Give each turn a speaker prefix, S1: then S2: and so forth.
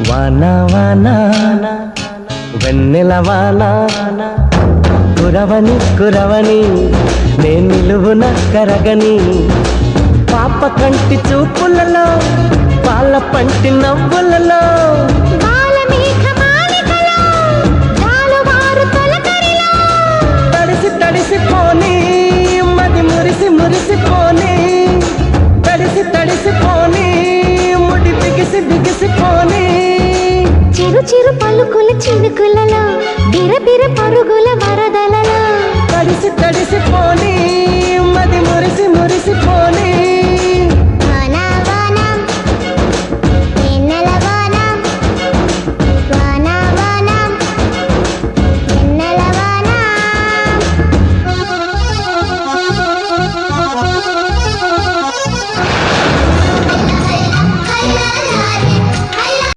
S1: వాన వాన వెన్నెల వాన కురవని కురవని నేను నిలువున కరగని పాప కంటి చూపులలో పాల పంటి నవ్వులలో. తడిసి తడిసి పోని మది మురిసి మురిసి పోని తడిసి తడిసి
S2: చిరు చిరు పలుకుల చినుకులలో
S1: బిర బిర పరుగుల వరద